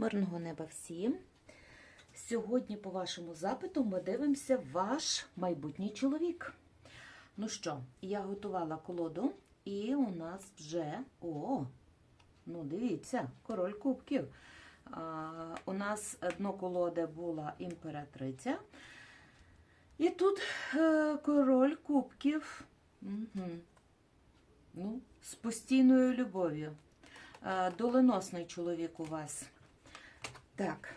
Мирного неба всім. Сьогодні, по вашому запиту, ми дивимося ваш майбутній чоловік. Ну що, я готувала колоду, і у нас вже. О! Ну, дивіться, король кубків. А, у нас дно колоди була імператриця. І тут е, король кубків. Угу. Ну, з постійною любов'ю. Е, доленосний чоловік у вас. Так.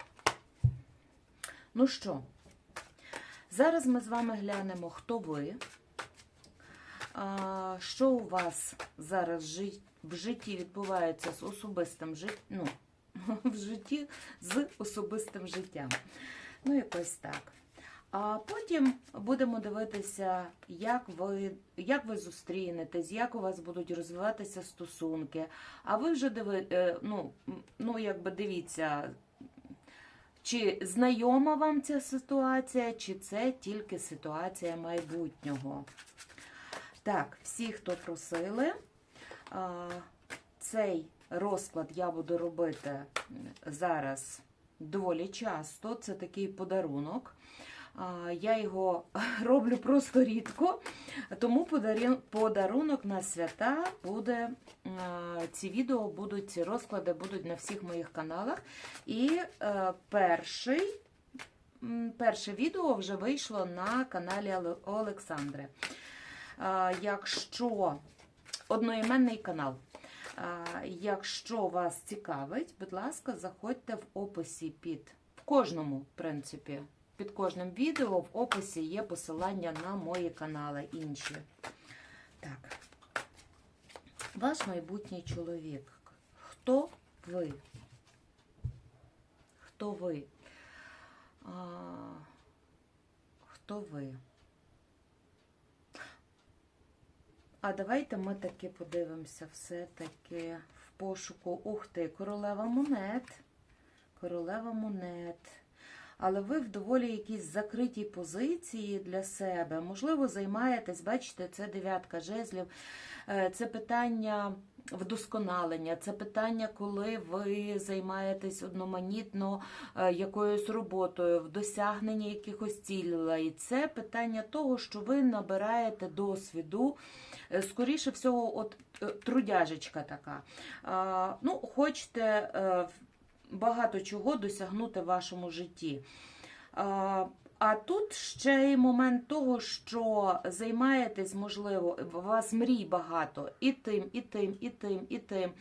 Ну що, зараз ми з вами глянемо, хто ви, що у вас зараз в житті відбувається з особистим життям, ну, в житті з особистим життям. Ну, якось так. А потім будемо дивитися, як ви, як ви зустрінетесь, як у вас будуть розвиватися стосунки. А ви вже диви, е, ну, ну, якби дивіться, чи знайома вам ця ситуація, чи це тільки ситуація майбутнього. Так, всі, хто просили, цей розклад я буду робити зараз доволі часто. Це такий подарунок. Я його роблю просто рідко, тому подарунок на свята буде. Ці відео будуть, розклади будуть на всіх моїх каналах. І е, перший, перше відео вже вийшло на каналі Олександри. Якщо одноіменний канал. Якщо вас цікавить, будь ласка, заходьте в описі під в кожному, в принципі, під кожним відео в описі є посилання на мої канали інші. Так. Ваш майбутній чоловік. Хто ви? Хто ви? А, хто ви? А давайте ми таки подивимося все-таки в пошуку. Ух ти, королева монет. Королева монет. Але ви в доволі якійсь закритій позиції для себе. Можливо, займаєтесь, бачите, це дев'ятка жезлів. Е, Це питання вдосконалення, це питання, коли ви займаєтесь одноманітно е, якоюсь роботою, в досягненні якихось цілей. Це питання того, що ви набираєте досвіду. Е, Скоріше всього, от трудяжечка така. Ну, хочете багато чого досягнути в вашому житті. А, тут ще й момент того, що займаєтесь, можливо, у вас мрій багато і тим, і тим, і тим, і тим.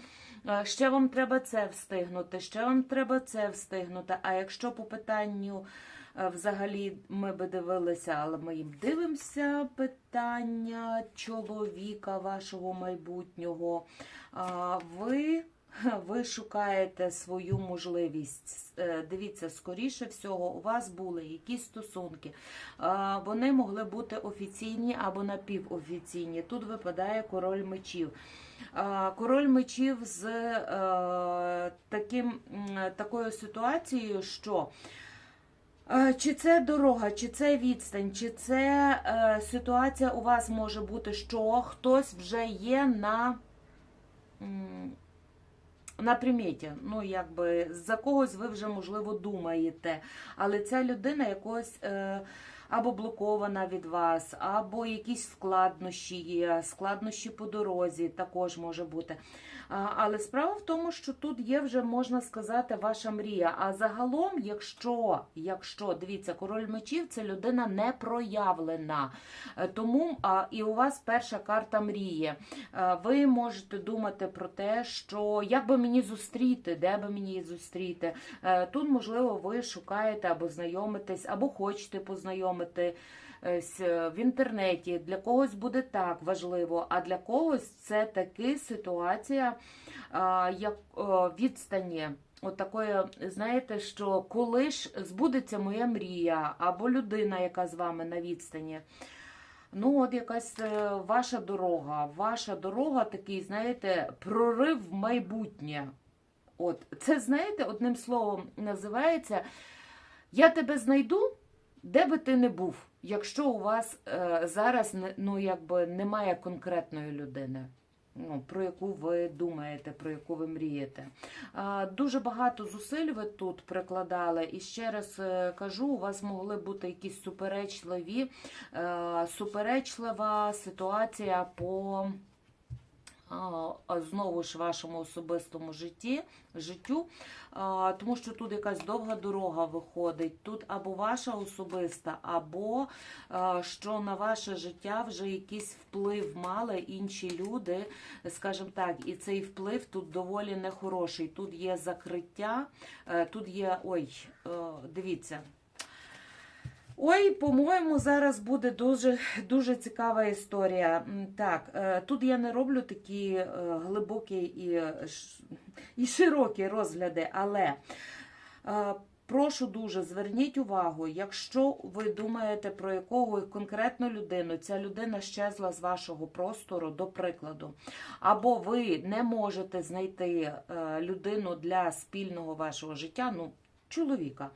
Ще вам треба це встигнути, ще вам треба це встигнути. А якщо по питанню взагалі ми би дивилися, але ми їм дивимося питання чоловіка вашого майбутнього, ви ви шукаєте свою можливість. Е, Дивіться, скоріше всього, у вас були якісь стосунки. Е, Вони могли бути офіційні або напівофіційні. Тут випадає король мечів. Е, Король мечів з таким, такою ситуацією, що чи це дорога, чи це відстань, чи це ситуація у вас може бути, що хтось вже є на. На приміті, ну якби за когось ви вже можливо думаєте, але ця людина якось е, або блокована від вас, або якісь складнощі є, складнощі по дорозі також може бути. Але справа в тому, що тут є вже можна сказати ваша мрія. А загалом, якщо, якщо дивіться, король мечів це людина не проявлена. Е, Тому а, і у вас перша карта мрії. Е, Ви можете думати про те, що як би мені зустріти, де би мені зустріти. Е, Тут, можливо, ви шукаєте або знайомитесь, або хочете познайомити. В інтернеті для когось буде так важливо, а для когось це таки ситуація як відстані. От такої, знаєте, що коли ж збудеться моя мрія, або людина, яка з вами на відстані. Ну, от якась е, ваша дорога. Ваша дорога такий, знаєте, прорив в майбутнє. От, це, знаєте, одним словом називається Я тебе знайду, де би ти не був, якщо у вас е, зараз ну, якби немає конкретної людини. ну, про яку ви думаєте, про яку ви мрієте. А, Дуже багато зусиль ви тут прикладали, і ще раз е, кажу, у вас могли бути якісь суперечливі, е, суперечлива ситуація по знову ж вашому особистому житті, життю, тому що тут якась довга дорога виходить. Тут або ваша особиста, або що на ваше життя вже якийсь вплив мали інші люди, скажімо так, і цей вплив тут доволі нехороший. Тут є закриття, е, тут є. Ой, е, дивіться. Ой, по-моєму, зараз буде дуже дуже цікава історія. Так, е, тут я не роблю такі е, глибокі і, і широкі розгляди, але е, прошу дуже зверніть увагу, якщо ви думаєте про якого конкретну людину, ця людина щезла з вашого простору, до прикладу, або ви не можете знайти людину для спільного вашого життя, ну, чоловіка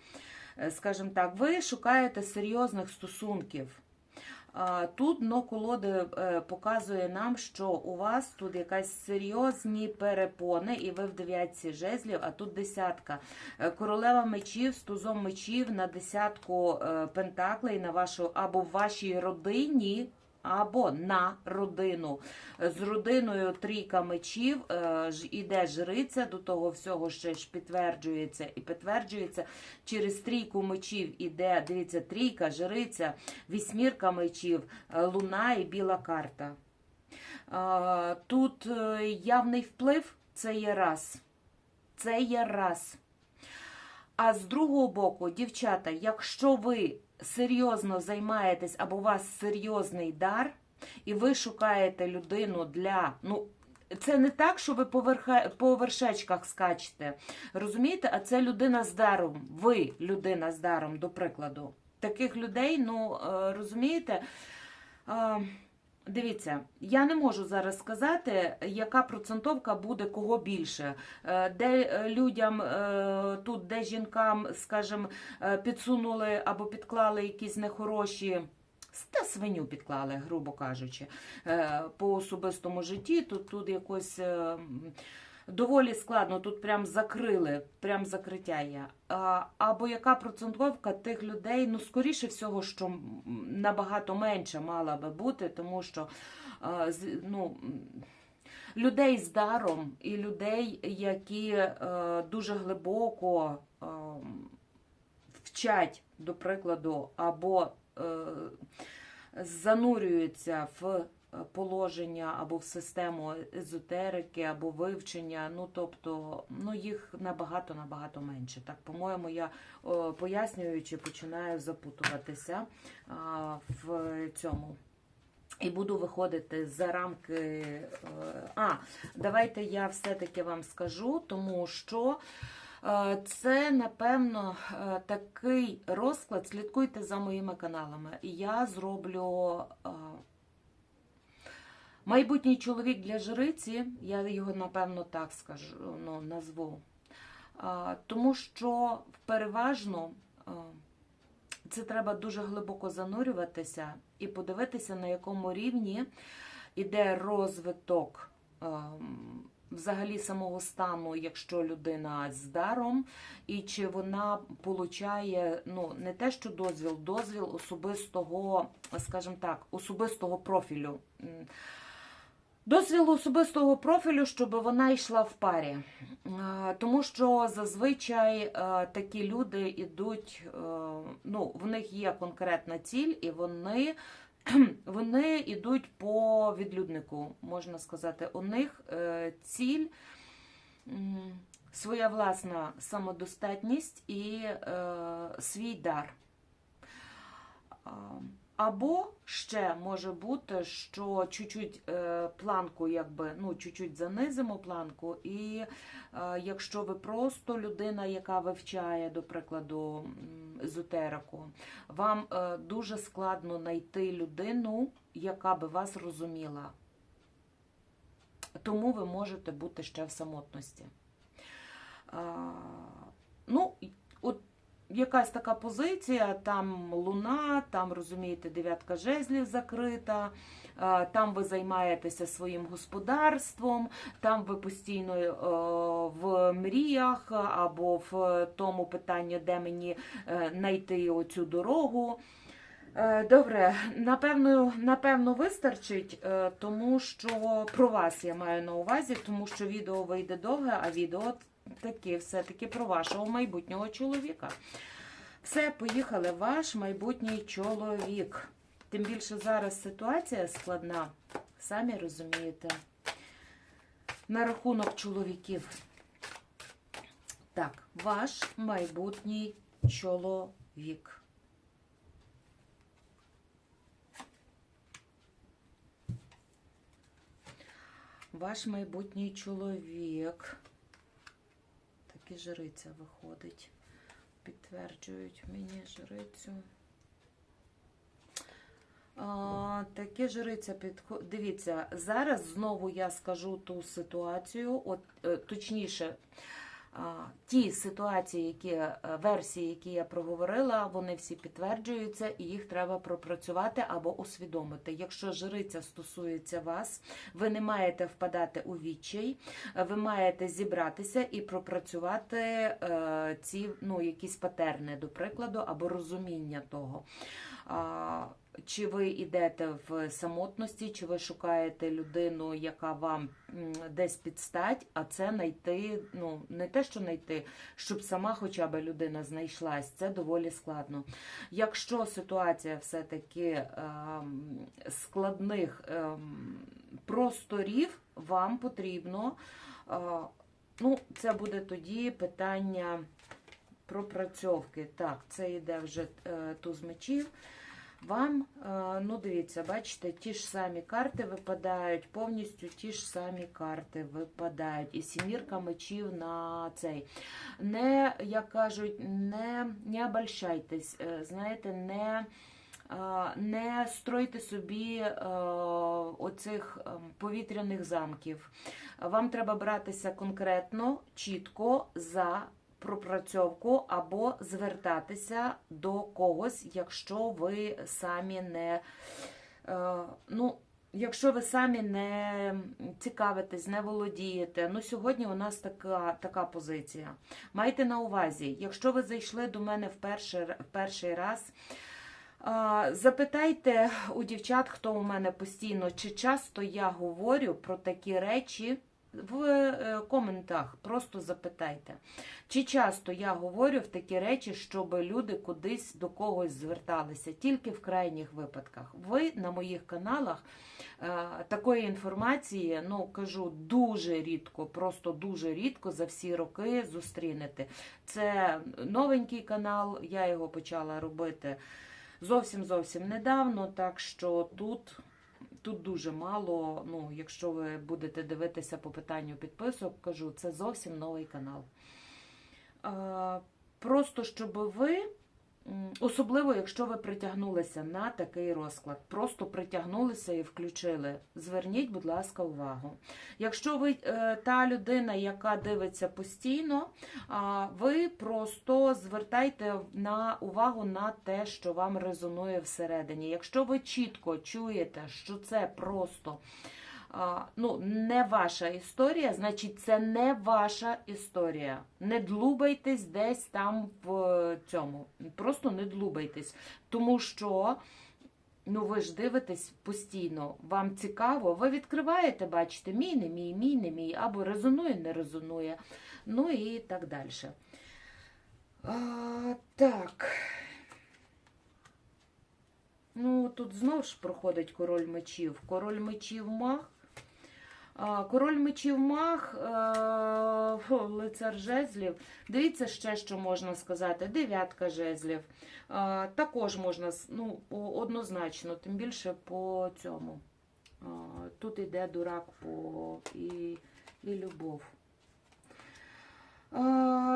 скажімо так, ви шукаєте серйозних стосунків. Тут дно колоди е, показує нам, що у вас тут якась серйозні перепони, і ви в дев'ятці жезлів, а тут десятка. Е, Королева мечів з тузом мечів на десятку е, пентаклей на вашу або в вашій родині. Або на родину. З родиною трійка мечів е, ж- іде жриця, до того всього ще ж підтверджується і підтверджується. Через трійку мечів іде, дивіться, трійка, жриця, вісьмірка мечів, е, луна і біла карта. Е, Тут е, явний вплив це є раз. Це є раз. А з другого боку, дівчата, якщо ви серйозно займаєтесь або у вас серйозний дар, і ви шукаєте людину для. ну, це не так, що ви по, верха, по вершечках скачете. Розумієте? А це людина з даром. Ви людина з даром, до прикладу. Таких людей, ну е, розумієте. Дивіться, я не можу зараз сказати, яка процентовка буде кого більше. Е, Де е, людям е, тут, де жінкам, скажімо, підсунули або підклали якісь нехороші. Та свиню підклали, грубо кажучи, по особистому житті. Тут, тут якось доволі складно, тут прям закрили, прям закриття є. Або яка процентовка тих людей, ну, скоріше всього, що набагато менше мала би бути, тому що ну, людей з даром і людей, які е, дуже глибоко вчать, до прикладу, або е, занурюються в положення або в систему езотерики, або вивчення. Ну, тобто, ну, їх набагато набагато менше. Так, по-моєму, я пояснюючи, починаю запутуватися в цьому. І буду виходити за рамки. е, А, давайте я все-таки вам скажу, тому що е, це, напевно, е, такий розклад. Слідкуйте за моїми каналами. Я зроблю. Майбутній чоловік для жриці, я його напевно так скажу, ну, назву. А, Тому що переважно а, це треба дуже глибоко занурюватися і подивитися, на якому рівні іде розвиток ем, взагалі самого стану, якщо людина з даром, і чи вона получає ну, не те, що дозвіл, дозвіл особистого, скажімо так, особистого профілю. Дозвіл особистого профілю, щоб вона йшла в парі. Е, Тому що зазвичай е, такі люди йдуть, е, ну, в них є конкретна ціль, і вони, вони йдуть по відлюднику, можна сказати. У них ціль своя власна самодостатність і свій дар. Або ще може бути, що чуть-чуть е, планку, якби, ну, чуть-чуть занизимо планку, і е, якщо ви просто людина, яка вивчає, до прикладу, езотерику, вам е, дуже складно знайти людину, яка би вас розуміла. Тому ви можете бути ще в самотності. Ну, от якась така позиція, там луна, там розумієте, дев'ятка жезлів закрита. е, Там ви займаєтеся своїм господарством, там ви постійно е, в мріях або в тому питанні, де мені е, знайти оцю дорогу. Е, Добре, напевно, напевно, вистачить, е, тому що про вас я маю на увазі, тому що відео вийде довге, а відео таки все-таки про вашого майбутнього чоловіка. Все, поїхали, ваш майбутній чоловік. Тим більше зараз ситуація складна, самі розумієте. На рахунок чоловіків. Так, ваш майбутній чоловік. Ваш майбутній чоловік. Так і жриця виходить. Підтверджують мені жрицю. А, таке жриця підходить. Дивіться, зараз знову я скажу ту ситуацію, от е, точніше, ті ситуації, які е, версії, які я проговорила, вони всі підтверджуються, і їх треба пропрацювати або усвідомити. Якщо жриця стосується вас, ви не маєте впадати у відчай, е, ви маєте зібратися і пропрацювати е, ці ну, якісь патерни, до прикладу, або розуміння того. Чи ви йдете в самотності, чи ви шукаєте людину, яка вам десь підстать, а це знайти, ну не те, що знайти, щоб сама хоча б людина знайшлась, це доволі складно. Якщо ситуація все-таки ем, складних ем, просторів, вам потрібно, е, ну, це буде тоді питання пропрацьовки. Так, це йде вже е, туз мечів. Вам, е, ну дивіться, бачите, ті ж самі карти випадають, повністю ті ж самі карти випадають. І сімірка мечів на цей. Не, як кажуть, не, не обольщайтесь, е, знаєте, не. е, Не стройте собі оцих повітряних замків. Вам треба братися конкретно, чітко за пропрацьовку або звертатися до когось, якщо ви самі не. е, Ну, Якщо ви самі не цікавитесь, не володієте, ну сьогодні у нас така, така позиція. Майте на увазі, якщо ви зайшли до мене в перший, в перший раз, запитайте у дівчат, хто у мене постійно, чи часто я говорю про такі речі в е, коментах. Просто запитайте, чи часто я говорю в такі речі, щоб люди кудись до когось зверталися, тільки в крайніх випадках. Ви на моїх каналах е, такої інформації, ну кажу, дуже рідко, просто дуже рідко за всі роки зустрінете. Це новенький канал, я його почала робити зовсім зовсім недавно, так що тут. Тут дуже мало, ну, якщо ви будете дивитися по питанню підписок, кажу, це зовсім новий канал. Просто щоб ви, особливо, якщо ви притягнулися на такий розклад, просто притягнулися і включили. Зверніть, будь ласка, увагу. Якщо ви е, та людина, яка дивиться постійно, ви просто звертайте на увагу на те, що вам резонує всередині. Якщо ви чітко чуєте, що це просто ну, не ваша історія, значить, це не ваша історія. Не длубайтесь десь там в цьому. Просто не длубайтесь. Тому що. Ну, ви ж дивитесь постійно, вам цікаво, ви відкриваєте, бачите, мій, не мій, мій, не мій, або резонує, не резонує. Ну і так далі. А, так. Ну, тут знову ж проходить король мечів. Король мечів мах. Король мечів мах, е, лицар жезлів. Дивіться ще, що можна сказати. Дев'ятка жезлів. Також можна ну, однозначно, тим більше по цьому. Тут йде дурак по і, і любов.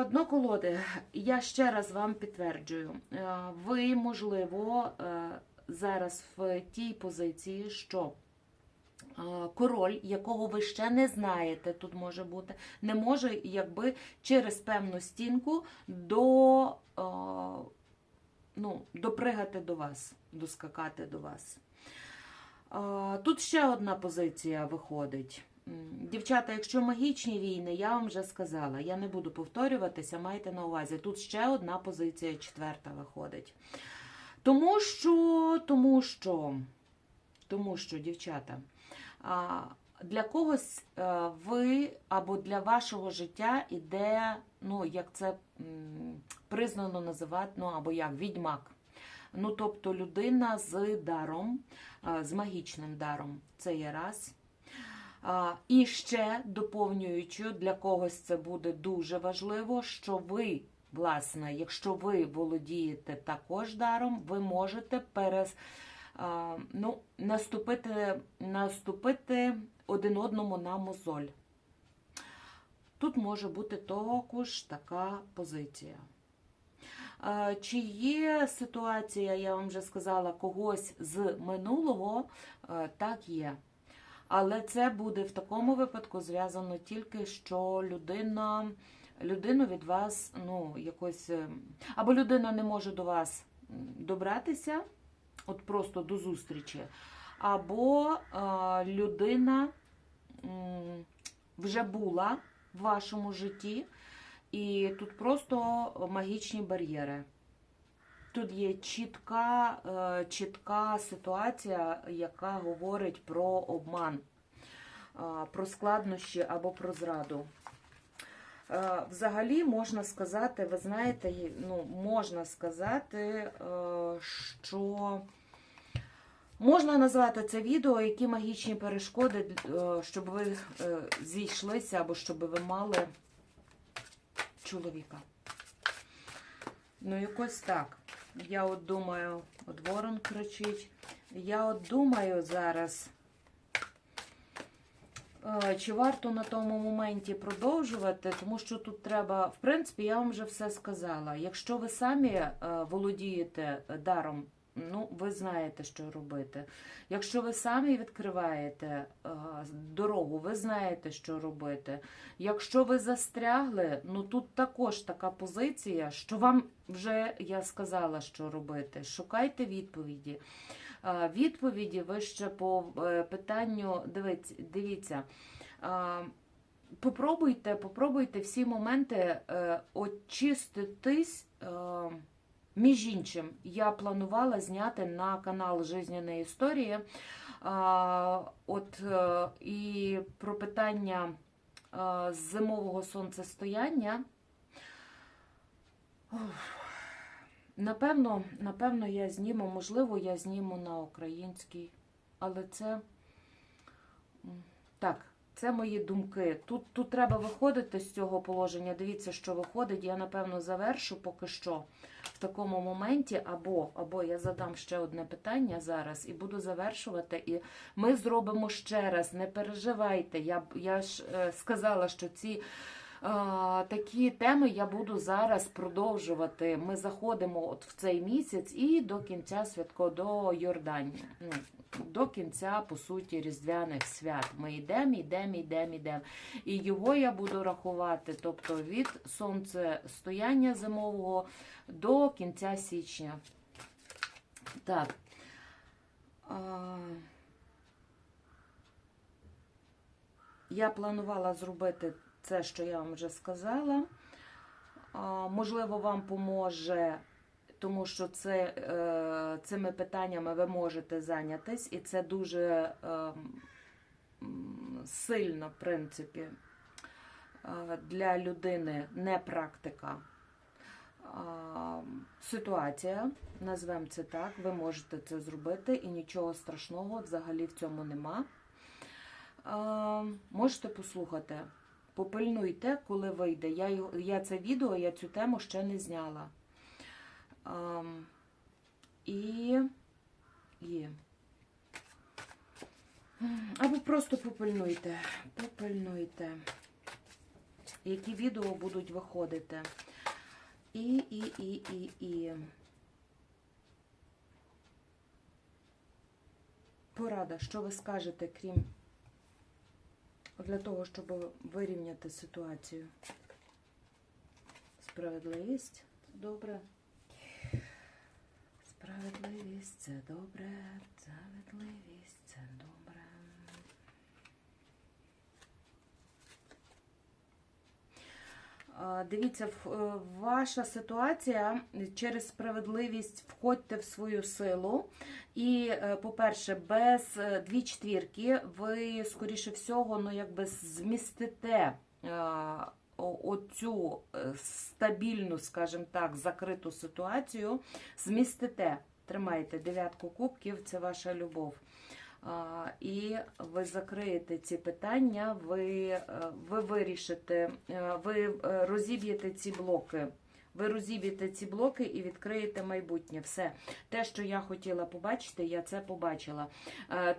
Дно колоди. Я ще раз вам підтверджую. Ви, можливо, е, зараз в тій позиції, що король, якого ви ще не знаєте, тут може бути, не може якби через певну стінку до, ну, допригати до вас, доскакати до вас. Тут ще одна позиція виходить. Дівчата, якщо магічні війни, я вам вже сказала, я не буду повторюватися, майте на увазі. Тут ще одна позиція четверта виходить. Тому що, тому що, тому що, дівчата, для когось е, ви або для вашого життя іде, ну, як це признано називати, ну або як відьмак. Ну, тобто людина з даром, з магічним даром. Це є раз. І ще доповнюючи, для когось це буде дуже важливо, що ви, власне, якщо ви володієте також даром, ви можете перес, ну, наступити, наступити один одному на мозоль. Тут може бути також така позиція. Чи є ситуація, я вам вже сказала, когось з минулого? Так, є. Але це буде в такому випадку зв'язано тільки, що людина, людину від вас, ну, якось. е, Або людина не може до вас добратися, от просто до зустрічі, або е, людина вже була в вашому житті. І тут просто магічні бар'єри. Тут є чітка, е, чітка ситуація, яка говорить про обман, е, про складнощі або про зраду. Е, Взагалі можна сказати, ви знаєте, ну, можна сказати, е, що можна назвати це відео, які магічні перешкоди, е, щоб ви зійшлися або щоб ви мали чоловіка. Ну, якось так. Я от думаю, от ворон кричить. Я от думаю зараз, чи варто на тому моменті продовжувати, тому що тут треба, в принципі, я вам вже все сказала. Якщо ви самі е, володієте даром, ну, ви знаєте, що робити. Якщо ви самі відкриваєте е, дорогу, ви знаєте, що робити. Якщо ви застрягли, ну тут також така позиція, що вам вже я сказала, що робити. Шукайте відповіді. Відповіді ви ще по е, питанню, дивіться, Попробуйте, попробуйте всі моменти е, очиститись. е, Між іншим, я планувала зняти на канал Жизненна історії. От і про питання зимового сонцестояння. Напевно, напевно, я зніму, можливо, я зніму на українській, але це так, це мої думки. Тут, тут треба виходити з цього положення. Дивіться, що виходить. Я, напевно, завершу поки що в такому моменті, або, або я задам ще одне питання зараз і буду завершувати. І ми зробимо ще раз. Не переживайте. Я, я ж е, сказала, що ці. Е, Такі теми я буду зараз продовжувати. Ми заходимо от в цей місяць і до кінця святко до Йорданії. Ну, до кінця, по суті, Різдвяних свят. Ми йдемо, йдемо, йдемо, йдемо. І його я буду рахувати, тобто від сонцестояння зимового до кінця січня. Так. Я планувала зробити це, що я вам вже сказала. Можливо, вам поможе, тому що це, е, цими питаннями ви можете зайнятись, і це дуже е, сильно, в принципі, е, для людини не практика. Ситуація, назвемо це так, ви можете це зробити, і нічого страшного взагалі в цьому нема. Можете послухати. Попильнуйте, коли вийде. Я, я це відео, я цю тему ще не зняла. Ам, і, і. Або просто попильнуйте. Попильнуйте. Які відео будуть виходити. І, і, і, і, і. Порада, що ви скажете, крім для того, щоб вирівняти ситуацію. Справедливість добре. Справедливість це добре. Справедливість це добре. А, Дивіться, е, ваша ситуація через справедливість входьте в свою силу. І, е, по-перше, без е, дві четвірки ви, скоріше всього, ну, якби змістите оцю стабільну, скажімо так, закриту ситуацію, змістите. Тримайте дев'ятку кубків, це ваша любов. І ви закриєте ці питання, ви, е, ви вирішите, е, ви е, розіб'єте ці блоки. Ви розіб'єте ці блоки і відкриєте майбутнє. Все. Те, що я хотіла побачити, я це побачила.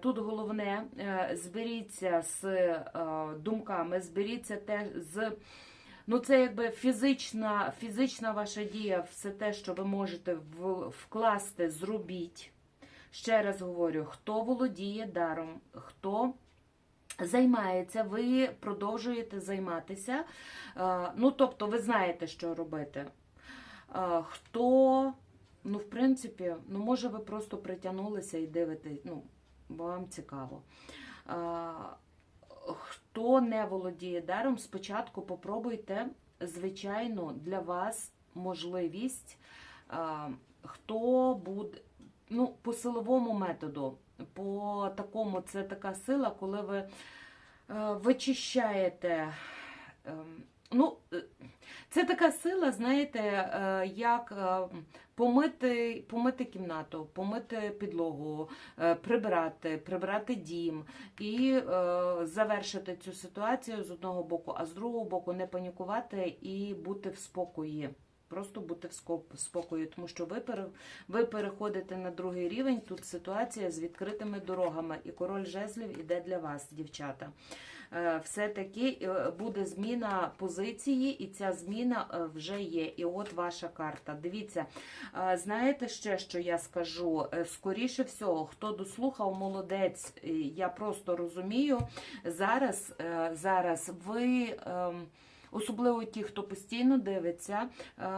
Тут головне, зберіться з думками, зберіться те з. Ну, це якби фізична, фізична ваша дія, все те, що ви можете вкласти, зробіть. Ще раз говорю, хто володіє даром, хто займається, ви продовжуєте займатися. Е, Ну, тобто, ви знаєте, що робити. Е, Хто, ну, в принципі, ну, може, ви просто притягнулися і дивитесь, ну, вам цікаво. Е, Хто не володіє даром, спочатку попробуйте, звичайно, для вас можливість, хто буде, ну, по силовому методу, по такому, це така сила, коли ви е, вичищаєте. ем, Ну, е, це така сила, знаєте, е, як помити, помити кімнату, помити підлогу, прибрати, прибрати дім і завершити цю ситуацію з одного боку, а з другого боку не панікувати і бути в спокої. Просто бути в спокою, тому що ви, ви переходите на другий рівень. Тут ситуація з відкритими дорогами, і король жезлів іде для вас, дівчата. Е, Все-таки е, буде зміна позиції, і ця зміна е, вже є. І от ваша карта. Дивіться, знаєте ще, що я скажу? Скоріше всього, хто дослухав, молодець, я просто розумію. Зараз, зараз ви. Особливо ті, хто постійно дивиться, е,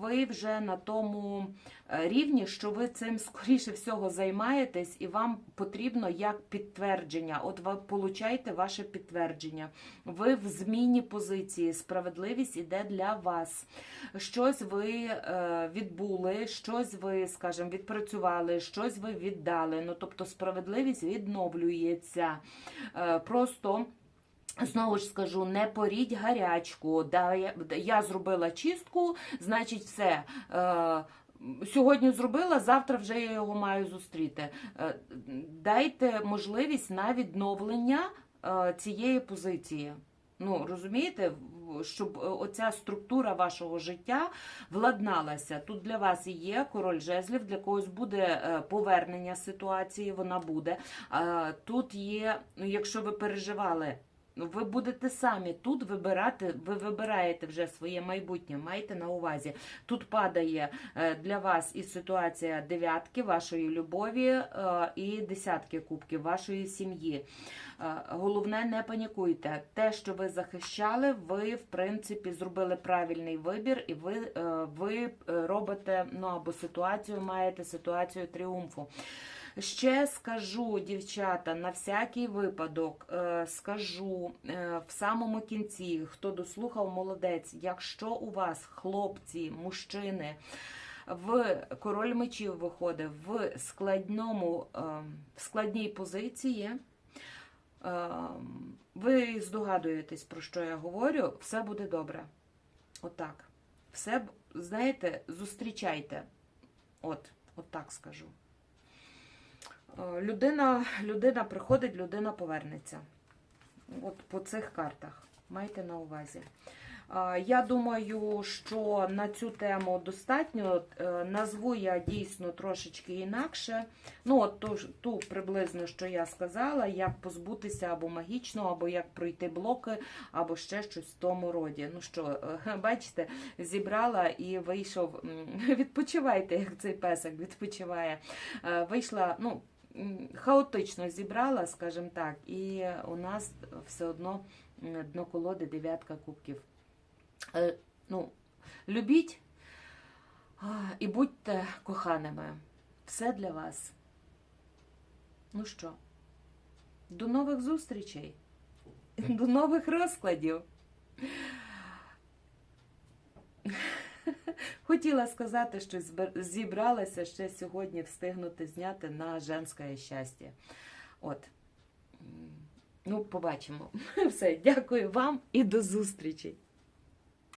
ви вже на тому е, рівні, що ви цим скоріше всього займаєтесь, і вам потрібно як підтвердження. От ви получаєте ваше підтвердження. Ви в зміні позиції. Справедливість іде для вас. Щось ви е, відбули, щось ви, скажімо, відпрацювали, щось ви віддали. Ну тобто справедливість відновлюється. Просто. Знову ж скажу, не поріть гарячку. Да, я, я зробила чистку, значить, все. Е, сьогодні зробила, завтра вже я його маю зустріти. Е, дайте можливість на відновлення е, цієї позиції. Ну, розумієте, щоб е, оця структура вашого життя владналася. Тут для вас і є король жезлів, для когось буде е, повернення ситуації, вона буде. Е, Тут є, ну, якщо ви переживали. Ну, ви будете самі тут вибирати, ви вибираєте вже своє майбутнє, маєте на увазі. Тут падає е, для вас і ситуація дев'ятки вашої любові е, і десятки кубків вашої сім'ї. Е, Головне, не панікуйте. Те, що ви захищали, ви в принципі зробили правильний вибір, і ви, ви робите ну або ситуацію, маєте ситуацію тріумфу. Ще скажу, дівчата, на всякий випадок е, скажу е, в самому кінці, хто дослухав, молодець, якщо у вас хлопці, мужчини, в король мечів виходить в складному, е, в складній позиції. Ви здогадуєтесь, про що я говорю, все буде добре. Отак. Все, знаєте, зустрічайте. От, от так скажу. Е, Людина, людина приходить, людина повернеться. От по цих картах. Майте на увазі. Е, Я думаю, що на цю тему достатньо. Е, Назву я дійсно трошечки інакше. Ну, от ту, ту приблизно, що я сказала, як позбутися або магічно, або як пройти блоки, або ще щось в тому роді. Ну що, бачите, зібрала і вийшов. Відпочивайте, як цей песик відпочиває. Вийшла, ну. Хаотично зібрала, скажімо так, і у нас все одно дно колоди дев'ятка кубків. Е, Ну, любіть і будьте коханими. Все для вас. Ну що, до нових зустрічей, до нових розкладів. Хотіла сказати, що зібралася ще сьогодні встигнути зняти на женське щастя. От. Ну, побачимо. Все, дякую вам і до зустрічі.